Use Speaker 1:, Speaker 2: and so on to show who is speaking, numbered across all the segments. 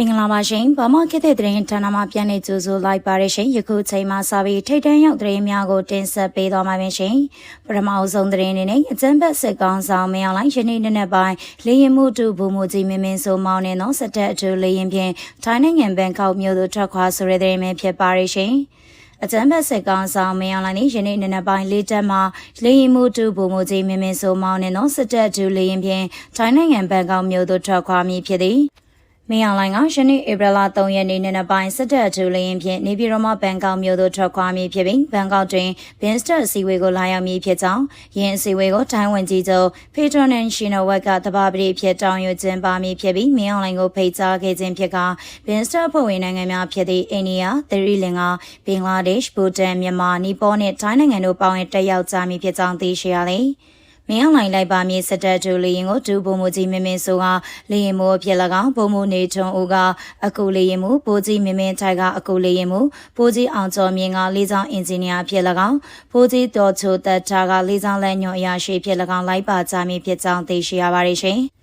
Speaker 1: မင်္ဂလာပါရှင်ဗမာခေတ်တဲ့သတင်းဌာနမှပြန်လည်ကြိုဆိုလိုက်ပါရရှင်ယခုချိန်မှစပြီးထိတ်တန့်ရောက်သတင်းများကိုတင်ဆက်ပေးသွားမှာပါရှင်ပထမအဆုံးသတင်းအနေနဲ့အကြံဘက်စစ်ကောင်ဆောင်မင်းအောင်လိုင်းယနေ့နေ့နဲ့ပိုင်းလေရင်မှုတူဘူမှုကြီးမင်းမင်းဆိုမောင်းနေသောစက်တက်အထူးလေရင်ဖြင့်ထိုင်းနိုင်ငံဘန်ကောက်မြို့သို့ထွက်ခွာဆိုတဲ့သတင်းပဲဖြစ်ပါရရှင်အကြံဘက်စစ်ကောင်ဆောင်မင်းအောင်လိုင်းယနေ့နေ့နဲ့ပိုင်းလေးတက်မှာလေရင်မှုတူဘူမှုကြီးမင်းမင်းဆိုမောင်းနေသောစက်တက်အထူးလေရင်ဖြင့်ထိုင်းနိုင်ငံဘန်ကောက်မြို့သို့ထွက်ခွာမည်ဖြစ်သည် မင်းအောင်လိုင်းကယနေ့ဧပြီလ3ရက်နေ့နေ့ပိုင်းစစ်တပ်အထူးလင်းဖြင့်နေပြည်တော်မှဘန်ကောက်မြို့သို့ထွက်ခွာမည်ဖြစ်ပြီးဘန်ကောက်တွင်ဘင်းစတက်အစည်းအဝေးကိုလာရောက်မည်ဖြစ်ကြောင်းယင်းအစည်းအဝေးကိုထိုင်းဝန်ကြီးချုပ်ဖေထရနန်ရှင်နိုဝက်ကတဘာပတိဖြစ်တောင်းယူခြင်းပါမည်ဖြစ်ပြီးမင်းအောင်လိုင်းကိုဖိတ်ကြားခဲ့ခြင်းဖြစ်ကဘင်းစတက်ဖွဲ့ဝင်နိုင်ငံများဖြစ်သည့်အိန္ဒိယ၊သီရိလင်္ကာ၊ဘင်္ဂလားဒေ့ရှ်၊ဘူတန်၊မြန်မာ၊နီပေါနှင့်ထိုင်းနိုင်ငံတို့ပေါင်းတက်ရောက်ကြမည်ဖြစ်ကြောင်းသိရှိရသည်။ မင်းအောင်လှိုင်လိုက်ပါမြေစတက်တူလေရင်ကိုဒူဘုံမူကြီးမင်းမင်းဆိုကလေရင်မိုးဖြစ်၎င်းဘုံမူနေထွန်းဦးကအကူလေရင်မူပိုးကြီးမင်းမင်းထိုက်ကအကူလေရင်မူပိုးကြီးအောင်ကျော်မြင့်ကလေးဆောင်အင်ဂျင်နီယာဖြစ်၎င်းပိုးကြီးတော်ချိုတက်တာကလေးဆောင်လက်ညွန်အရာရှိဖြစ်၎င်းလိုက်ပါကြမည်ဖြစ်ကြောင်းသိရှိရပါတယ်ရှင်။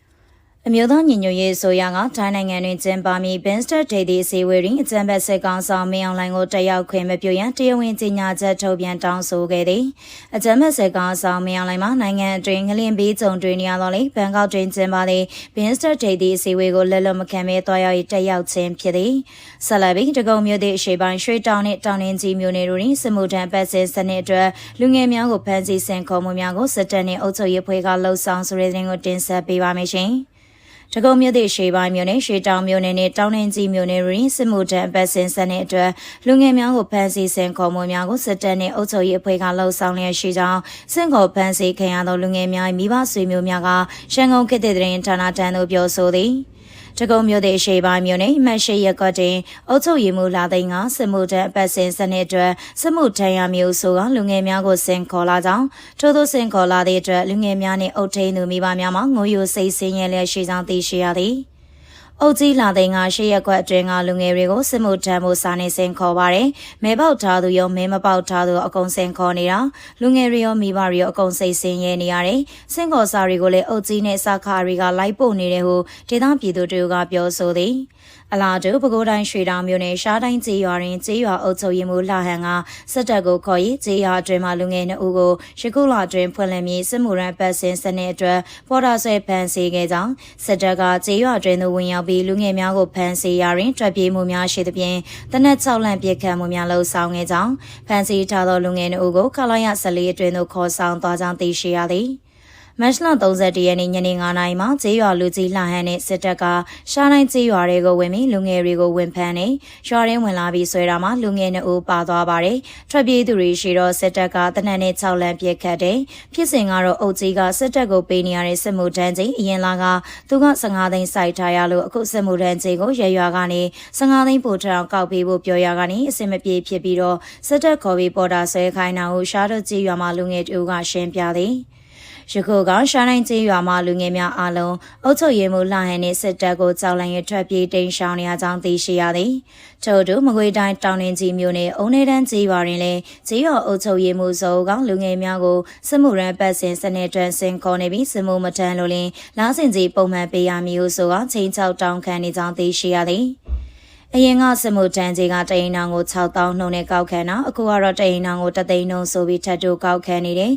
Speaker 1: အမျိုးသားညီညွတ်ရေးဆိုရကထိုင်းနိုင်ငံတွင်ကျင်းပမီ Binster Day ဒီအစည်းအဝေးတွင်အကြံဖက်စစ်ကောင်ဆောင်မင်းအောင်လှိုင်ကိုတက်ရောက်ခွင့်မပြုရန်တရားဝင်ကြေညာချက်ထုတ်ပြန်တောင်းဆိုခဲ့သည်အကြံဖက်စစ်ကောင်ဆောင်မင်းအောင်လှိုင်မှနိုင်ငံအတွင်းငလင်ဘေးကြုံတွင်နေရသောလေဘန်ကောက်တွင်ကျင်းပသည့် Binster Day ဒီအစည်းအဝေးကိုလက်လွတ်မခံဘဲတွားရောက်တက်ရောက်ခြင်းဖြစ်သည်ဆက်လက်ပြီးတကုံမြို့သည့်အရှိပိုင်းရွှေတောင်နှင့်တောင်နှင်းကြီးမြို့နယ်တို့တွင်စစ်မှုထမ်းပတ်စဉ်စနစ်အတွက်လူငယ်များကိုဖမ်းဆီးဆင်ခေါ်မှုများကိုစစ်တပ်နှင့်အုပ်ချုပ်ရေးဖွဲ့ကလှုပ်ဆောင်ဆိုတဲ့သတင်းကိုတင်ဆက်ပေးပါမယ်ရှင်။ တကုံမြို့သည့်ရှေးပိုင်းမြို့နယ်ရှေးတောင်မြို့နယ်နဲ့တောင်နှင်းကြီးမြို့နယ်တွင်စစ်မှုထမ်းပတ်စင်စတဲ့အတွက်လူငယ်များကိုဖမ်းဆီးဆင်ခေါ်မှုများကိုစစ်တပ်နှင့်အုပ်ချုပ်ရေးအဖွဲ့ကလှုံ့ဆော်လျက်ရှိကြောင်းစင်ခေါ်ဖမ်းဆီးခံရသောလူငယ်များမိဘဆွေမျိုးများကရှန်ကုန်ခေတ်တဲ့တွင်ဌာနတန်းသို့ပြောဆိုသည်။ တကုံမြို့သည့်ရှေးပိုင်းမြို့နယ်မှတ်ရှိရပ်ကွက်တွင်အုပ်ချုပ်ရေးမှူးလာသိန်းကစစ်မှုထမ်းအပတ်စဉ်စနစ်အတွက်စစ်မှုထမ်းရမျိုးဆိုကလူငယ်များကိုဆင်ခေါ်လာကြောင်းထို့သောဆင်ခေါ်လာသည့်အတွက်လူငယ်များနှင့်အုပ်ထိန်သူမိဘများမှငိုယိုစိတ်ဆင်းရဲလျက်ရှိကြောင်းသိရှိရသည်။ အုတ်ကြီးလာတဲ့ငါရှေ့ရက်ခွက်အတွင်းကလူငယ်တွေကိုစစ်မှုထမ်းဖို့စာနေစင်ခေါ်ပါတယ်။မဲပေါက်ထားသူရောမဲမပေါက်ထားသူအကုန်စင်ခေါ်နေတာလူငယ်တွေရောမိဘတွေရောအကုန်စိတ်ဆင်းရဲနေရတယ်။စင်ခေါ်စာတွေကိုလည်းအုတ်ကြီးနဲ့စခါတွေကလိုက်ပို့နေတယ်ဟုဒေသပြည်သူတွေကပြောဆိုသည်။ အလားတူပဲခူးတိုင်းရွှေတောင်မြို့နယ်ရှားတိုင်းကျေးရွာတွင်ကျေးရွာအုပ်ချုပ်ရေးမှူးလာဟန်ကစစ်တပ်ကိုခေါ်ရေးကျေးရွာအတွင်းမှလူငယ်နှစ်ဦးကိုရခုလအတွင်းဖွင့်လှစ်ပြီးစစ်မှုရန်ပတ်စင်စနစ်အတွက်ပေါ်တာဆွဲဖမ်းဆီးခဲ့ကြောင်းစစ်တပ်ကကျေးရွာအတွင်းသို့ဝင်ရောက်ပြီးလူငယ်များကိုဖမ်းဆီးရာတွင်ထွက်ပြေးမှုများရှိသဖြင့်တနက်6လန့်ပြစ်ခတ်မှုများလှုပ်ဆောင်ခဲ့ကြောင်းဖမ်းဆီးထားသောလူငယ်နှစ်ဦးကိုခလာရ14အတွင်းသို့ခေါ်ဆောင်သွားကြောင်းသိရှိရသည်။ မတ်လ31ရက်နေ့ညနေ9:00နာရီမှာကျေးရွာလူကြီးလှဟန်နဲ့စစ်တပ်ကရှားတိုင်းကျေးရွာတွေကိုဝင်ပြီးလူငယ်တွေကိုဝင်ဖမ်းနေရွာရင်းဝင်လာပြီးဆွဲတာမှာလူငယ်နှစ်ဦးပါသွားပါတယ်။ထွက်ပြေးသူတွေရှိတော့စစ်တပ်ကတနက်နဲ့6လမ်းပြစ်ခတ်တယ်။ဖြစ်စဉ်ကတော့အုပ်ကြီးကစစ်တပ်ကိုပေးနေရတဲ့စစ်မှုထမ်းကြီးအရင်လာကသူက15သိန်းစိုက်ထားရလို့အခုစစ်မှုထမ်းကြီးကိုရရွာကနေ15သိန်းပို့ထောင်ကောက်ပေးဖို့ပြောရကနေအစင်မပြေဖြစ်ပြီးတော့စစ်တပ်ခေါ်ပြီးပေါ်တာဆွဲခိုင်းတာကိုရှားတော့ကြီးရွာမှာလူငယ်တူကရှင်းပြသည်။ ယခုကရှားနိုင်ကျေးရွာမှာလူငယ်များအားလုံးအုပ်ချုပ်ရေးမှူးလှဟန်နှင့်စစ်တပ်ကိုကြောက်လန့်ရထွက်ပြေးတိမ်းရှောင်နေရကြောင်းသိရှိရသည်။ထို့သူမကွေတိုင်းတောင်တွင်ကြီးမြို့နယ်အုံနေတန်းကျေးရွာတွင်လည်းကျေးရွာအုပ်ချုပ်ရေးမှူးစုံကလူငယ်များကိုစစ်မှုရန်ပတ်စဉ်စနစ်တွင်ဆင်ခေါ်နေပြီးစစ်မှုမထမ်းလို့လင်လားစင်ကြီးပုံမှန်ပေးရမည်ဟုဆိုကချိန်ချောက်တောင်းခံနေကြောင်းသိရှိရသည်။အရင်ကစမှုတန်းကြီးကတရင်နောင်ကို6000နှုန်းနဲ့ကောက်ခံတာအခုကတော့တရင်နောင်ကိုတသိန်းနှုန်းဆိုပြီးထပ်တူကောက်ခံနေတယ်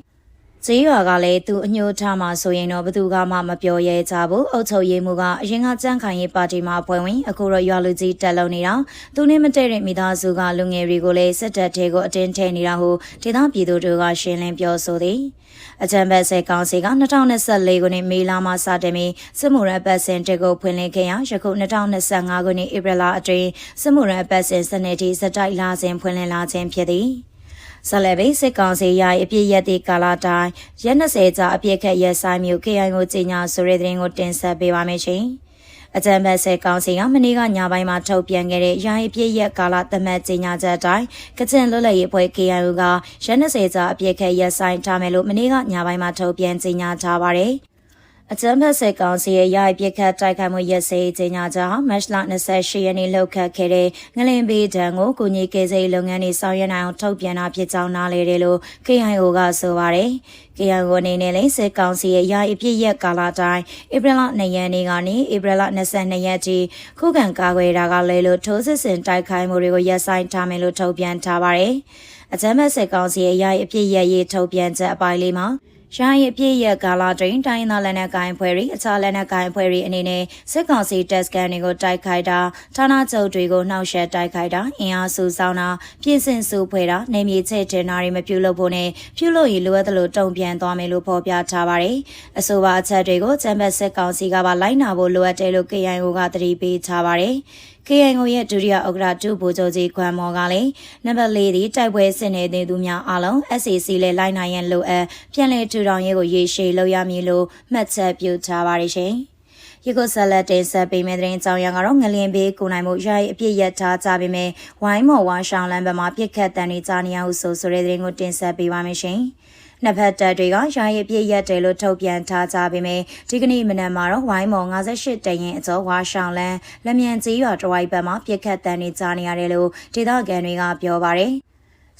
Speaker 1: ဈေးရွာကလည်းသူအညှိုးထားမှဆိုရင်တော့ဘသူကမှမပြောရဲကြဘူးအုတ်ချုပ်ရေးမှုကအရင်ကကြန့်ခိုင်ရေးပါတီမှာဖွဲ့ဝင်အခုတော့ရွာလူကြီးတက်လုံနေတာသူနဲ့မတည့်တဲ့မိသားစုကလူငယ်တွေကိုလည်းစစ်တပ်ထဲကိုအတင်းထည့်နေတာဟုဒေသပြည်သူတို့ကရှင်းလင်းပြောဆိုသည်အကြံဘက်ဆဲကောင်စီက2024ခုနှစ်မေလမှစတင်ပြီးစစ်မှုရပတ်စင်တက်ကိုဖွင့်လှစ်ခဲ့ရာယခု2025ခုနှစ်ဧပြီလအတွင်းစစ်မှုရပတ်စင်စနစ်တီစတိုက်လာစဉ်ဖွင့်လှစ်လာခြင်းဖြစ်သည် ဆက်လက်ပြီးစစ်ကောင်စီရာအပြည့်ရက်သည့်ကာလတိုင်းရက်20ကြာအပြည့်ခက်ရက်ဆိုင်မျိုး KI ကိုကြီးညာဆိုတဲ့သတင်းကိုတင်ဆက်ပေးပါမယ်ရှင်။အကြံဘက်ဆဲကောင်စီကမနေ့ကညပိုင်းမှာထုတ်ပြန်ခဲ့တဲ့ရာအပြည့်ရက်ကာလသတ်မှတ်ကြီးညာချက်အတိုင်းကချင်လွတ်လပ်ရေးအဖွဲ့ KIO ကရက်20ကြာအပြည့်ခက်ရက်ဆိုင်ထားမယ်လို့မနေ့ကညပိုင်းမှာထုတ်ပြန်ကြီးညာထားပါတယ်။ အကြမ်းဖက်စစ်ကောင်စီရဲ့ရိုက်ပစ်ခတ်တိုက်ခိုက်မှုရက်စဲကြေညာကြောင်းမတ်လ28ရက်နေ့လောက်ခတ်ခဲ့တဲ့ငလင်ပေးတံကိုကုညီကေစိလုပ်ငန်းတွေဆောင်ရွက်နိုင်အောင်ထုတ်ပြန်တာဖြစ်ကြောင်းနားလေတယ်လို့ KIO ကဆိုပါတယ်။ KIO အနေနဲ့လည်းစစ်ကောင်စီရဲ့ရိုက်အပြစ်ရက်ကာလတိုင်းဧပြီလ2ရက်နေ့ကနေဧပြီလ22ရက်ထိခုခံကာကွယ်တာကလည်းလို့ထိုးစစ်ဆင်တိုက်ခိုက်မှုတွေကိုရပ်ဆိုင်းထားမယ်လို့ထုတ်ပြန်ထားပါတယ်။အကြမ်းဖက်စစ်ကောင်စီရဲ့ရိုက်အပြစ်ရက်ရေးထုတ်ပြန်ချက်အပိုင်းလေးမှာ ရာရဲ့ပြည့်ရကာလာတွင်တိုင်းသားလက်နက်ကိုင်ဖွဲ့ရီအခြားလက်နက်ကိုင်ဖွဲ့ရီအနေနဲ့စစ်ကောင်စီတပ်စကန်တွေကိုတိုက်ခိုက်တာဌာနချုပ်တွေကိုနှောက်ယှက်တိုက်ခိုက်တာအင်အားစုဆောင်တာပြည်စင်စုဖွဲ့တာနေမြေချဲ့တင်တာတွေမပြုလုပ်ဖို့နဲ့ပြုလုပ်ရင်လိုအပ်သလိုတုံ့ပြန်သွားမယ်လို့ဖော်ပြထားပါတယ်အဆိုပါအချက်တွေကိုချမ်ဘတ်စစ်ကောင်စီကပါလိုက်နာဖို့လိုအပ်တယ်လို့ KIO ကသတိပေးထားပါတယ် KNO ရဲ့ဒုတိယဥက္ကဋ္ဌဒုဗိုလ်ချုပ်ကြီးခွမ်မော်ကလည်းနံပါတ်၄ဒီတိုက်ပွဲဆင်နေတဲ့သူများအားလုံး SAC လဲလိုက်နိုင်ရန်လိုအပ်ပြန်လည်ထူထောင်ရေးကိုရေရှည်လုပ်ရမည်လို့မှတ်ချက်ပြုထားပါတယ်ရှင်။ရီကိုဆလတ်တင်ဆက်ပေးမယ့်တဲ့ကြောင်ရံကတော့ငလျင်ဘေးကိုနိုင်မှုယာယီအပြည့်ရထားကြပေမဲ့ဝိုင်းမော်ဝါရှောင်းလမ်းဘက်မှာပြစ်ခတ်တန်နေကြနေရဟုဆိုဆိုတဲ့တဲ့ကိုတင်ဆက်ပေးပါမယ်ရှင်။ နှစ်ဖက်တပ်တွေကယာယီပြည့်ရက်တယ်လို့ထုတ်ပြန်ထားကြပေမဲ့ဒီကနေ့မနက်မှာတော့ဝိုင်းမော်58တရင်အကျော်ဝါရှောင်းလန်းလက်မြန်ကြီးရွာတဝိုက်ဘက်မှာပြစ်ခတ်တန်နေကြနေရတယ်လို့ဒေသခံတွေကပြောပါတယ်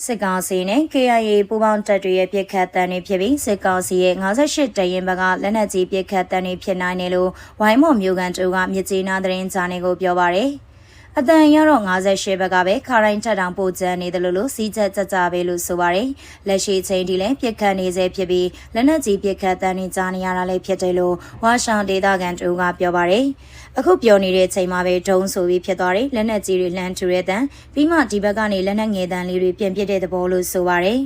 Speaker 1: စစ်ကောင်စီနဲ့ KIA ပူးပေါင်းတပ်တွေရဲ့ပြစ်ခတ်တန်တွေဖြစ်ပြီးစစ်ကောင်စီရဲ့58တရင်ဘက်ကလက်နက်ကြီးပြစ်ခတ်တန်တွေဖြစ်နိုင်တယ်လို့ဝိုင်းမော်မျိုးကန်တူကမြစ်ကြီးနားသတင်းဂျာနယ်ကိုပြောပါရယ် အတန်ရတော့58ဘက်ကပဲခါတိုင်းထက်တောင်ပိုကျန်နေတယ်လို့လို့စီးချက်ကြကြပဲလို့ဆိုပါတယ်လက်ရှိချိန်ထိလည်းပြစ်ခတ်နေစေဖြစ်ပြီးလက်နက်ကြီးပြစ်ခတ်တန်းနေကြနေရတာလည်းဖြစ်တယ်လို့ဝါရှောင်းဒေတာကန်တူကပြောပါတယ်အခုပြောနေတဲ့ချိန်မှာပဲဒုံဆိုပြီးဖြစ်သွားတယ်လက်နက်ကြီးတွေလှမ်းထူတဲ့တန်ပြီးမှဒီဘက်ကနေလက်နက်ငယ်တန်လေးတွေပြင်ပစ်တဲ့သဘောလို့ဆိုပါတယ်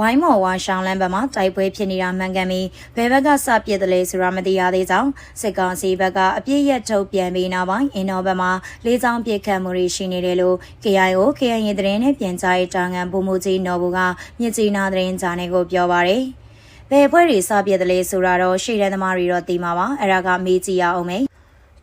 Speaker 1: ဝိုင်းမော်ဝါရှောင်းလန်းဘက်မှာတိုက်ပွဲဖြစ်နေတာမှန်ကန်ပြီးဘယ်ဘက်ကစပစ်တယ်လဲဆိုတာမသိရသေးကြောင်းစစ်ကောင်စီဘက်ကအပြည့်ရထုတ်ပြန်ပြီးနောက်ပိုင်းအင်တော်ဘက်မှာလေးချောင်းပြစ်ခတ်မှုတွေရှိနေတယ်လို့ KIO KIA သတင်းနဲ့ပြန်ကြားရေးတာဝန်ပုံမှုကြီးနော်ဘူးကမြစ်ကြီးနားသတင်းဂျာနယ်ကိုပြောပါရယ်ဘယ်ဖွဲ့တွေစပြစ်တယ်လဲဆိုတာတော့ရှေ့တန်းသမားတွေတော့သိမှာပါအဲ့ဒါကမေးကြည့်ရအောင်မယ်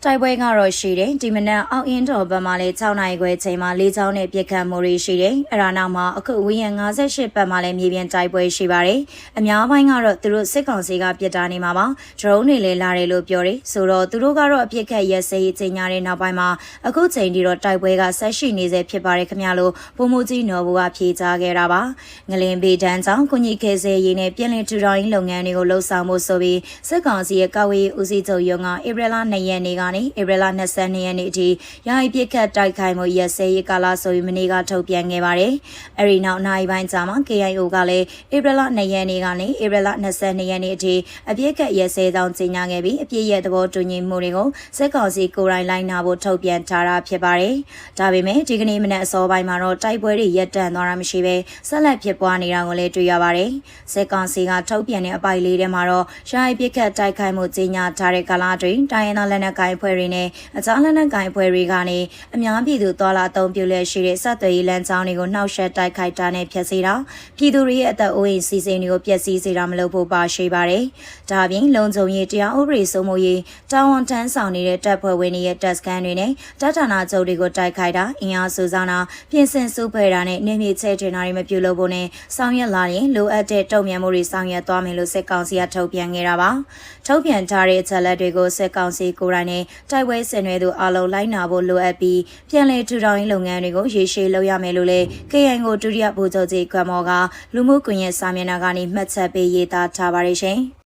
Speaker 1: တိုက်ပွဲကတော့ရှိတယ်ဒီမနက်အောက်အင်းတော်ဘက်မှာလည်း6နိုင်ခွဲချိန်မှာလေးချောင်းနဲ့ပြစ်ခတ်မှုတွေရှိတယ်အဲ့ဒါနောက်မှာအခုဝီယန်58ဘက်မှာလည်းမြေပြင်တိုက်ပွဲရှိပါတယ်အများပိုင်းကတော့သူတို့စစ်ကောင်စီကပြစ်တာနေမှာပါဒရုန်းတွေလည်းလာတယ်လို့ပြောတယ်ဆိုတော့သူတို့ကတော့အပြစ်ခတ်ရက်စဲရေးချိန်ညာတဲ့နောက်ပိုင်းမှာအခုချိန်ဒီတော့တိုက်ပွဲကဆက်ရှိနေစေဖြစ်ပါတယ်ခင်ဗျာလို့ပုံမှုကြီးနော်ဘူးကဖြေကြားခဲ့တာပါငလင်ပေတန်းကြောင့်ကုညီခဲစဲရေးနဲ့ပြည်လည်ထူထောင်ရေးလုပ်ငန်းတွေကိုလှုပ်ဆောင်မှုဆိုပြီးစစ်ကောင်စီရဲ့ကောက်ဝေးဦးစီးချုပ်ရုံးကဧပြီလ2ရက်နေ့ကနေဧပြီလ22ရက်နေ့အထိယာယီပြစ်ခတ်တိုက်ခိုက်မှုရက်စဲရေးကာလဆိုပြီးမနေ့ကထုတ်ပြန်ခဲ့ပါတယ်။အဲဒီနောက်နိုင်ပိုင်းကြာမှာ KIO ကလည်းဧပြီလ2ရက်နေ့ကနေဧပြီလ22ရက်နေ့အထိအပြစ်ကတ်ရက်စဲကြောင်းကြေညာခဲ့ပြီးအပြစ်ရဲ့သဘောတူညီမှုတွေကိုစစ်ကောင်စီကိုယ်တိုင်လိုက်နာဖို့ထုတ်ပြန်ထားတာဖြစ်ပါတယ်။ဒါပေမဲ့ဒီကနေ့မနက်အစောပိုင်းမှာတော့တိုက်ပွဲတွေရပ်တန့်သွားတာမရှိဘဲဆက်လက်ဖြစ်ပွားနေတာကိုလည်းတွေ့ရပါတယ်။စစ်ကောင်စီကထုတ်ပြန်တဲ့အပိုက်လေးထဲမှာတော့ယာယီပြစ်ခတ်တိုက်ခိုက်မှုကြေညာထားတဲ့ကာလတွင်တိုင်းရင်းသားလက်နက်ကိုင်ဖွဲ့တွေနဲ့အကြောင်းလက်နက်ကိုင်ဖွဲ့တွေကနေအများပြည်သူတော်လာအုံပြုလက်ရှိတဲ့စက်သွေးရေးလမ်းကြောင်းတွေကိုနှောက်ယှက်တိုက်ခိုက်တာနဲ့ဖျက်ဆီးတာပြည်သူတွေရဲ့အသက်အိုးအိမ်စီစဉ်တွေကိုပျက်စီးစေတာမလုပ်ဖို့ပါရှိပါတယ်။ဒါပြင်လုံခြုံရေးတရားဥပဒေစိုးမိုးရေးတာဝန်ထမ်းဆောင်နေတဲ့တပ်ဖွဲ့ဝင်တွေရဲ့တပ်စခန်းတွေနဲ့တပ်ဌာနချုပ်တွေကိုတိုက်ခိုက်တာအင်အားစုဆောင်တာပြင်ဆင်စုဖွဲ့တာနဲ့နေမြေချဲ့တင်တာတွေမပြုလုပ်ဖို့နဲ့ဆောင်ရွက်လာရင်လိုအပ်တဲ့တုံ့ပြန်မှုတွေဆောင်ရွက်သွားမယ်လို့စစ်ကောင်စီကထုတ်ပြန်ခဲ့တာပါ။ထုတ်ပြန်ထားတဲ့အချက်လက်တွေကိုစစ်ကောင်စီကိုယ်တိုင်နဲ့တိုက်ပွဲဆင်နွှဲသူအလုံးလိုက်နာဖို့လိုအပ်ပြီးပြန်လည်ထူထောင်ရေးလုပ်ငန်းတွေကိုရေရှည်လုပ်ရမယ်လို့လည်း KN ကိုဒုတိယဗိုလ်ချုပ်ကြီးခွန်မော်ကလူမှုကွန်ရက်စာမျက်နှာကနေမှတ်ချက်ပေးရေးသားထားပါတယ်ရှင်။